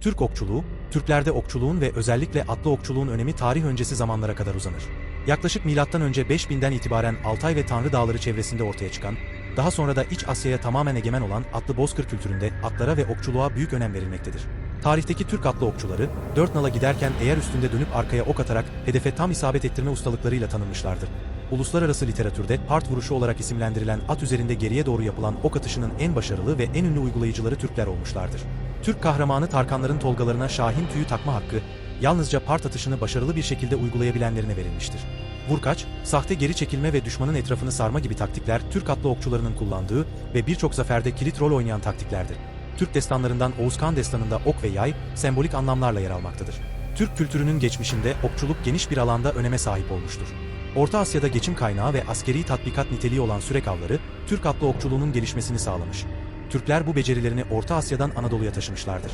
Türk okçuluğu, Türklerde okçuluğun ve özellikle atlı okçuluğun önemi tarih öncesi zamanlara kadar uzanır. Yaklaşık M.Ö. 5000'den itibaren Altay ve Tanrı Dağları çevresinde ortaya çıkan, daha sonra da İç Asya'ya tamamen egemen olan atlı bozkır kültüründe atlara ve okçuluğa büyük önem verilmektedir. Tarihteki Türk atlı okçuları, dört nala giderken eğer üstünde dönüp arkaya ok atarak hedefe tam isabet ettirme ustalıklarıyla tanınmışlardır. Uluslararası literatürde part vuruşu olarak isimlendirilen at üzerinde geriye doğru yapılan ok atışının en başarılı ve en ünlü uygulayıcıları Türkler olmuşlardır. Türk kahramanı Tarkanların tolgalarına Şahin tüyü takma hakkı, yalnızca part atışını başarılı bir şekilde uygulayabilenlerine verilmiştir. Vurkaç, sahte geri çekilme ve düşmanın etrafını sarma gibi taktikler Türk atlı okçularının kullandığı ve birçok zaferde kilit rol oynayan taktiklerdir. Türk destanlarından Oğuz Kağan destanında ok ve yay sembolik anlamlarla yer almaktadır. Türk kültürünün geçmişinde okçuluk geniş bir alanda öneme sahip olmuştur. Orta Asya'da geçim kaynağı ve askeri tatbikat niteliği olan sürek avları, Türk atlı okçuluğunun gelişmesini sağlamış. Türkler bu becerilerini Orta Asya'dan Anadolu'ya taşımışlardır.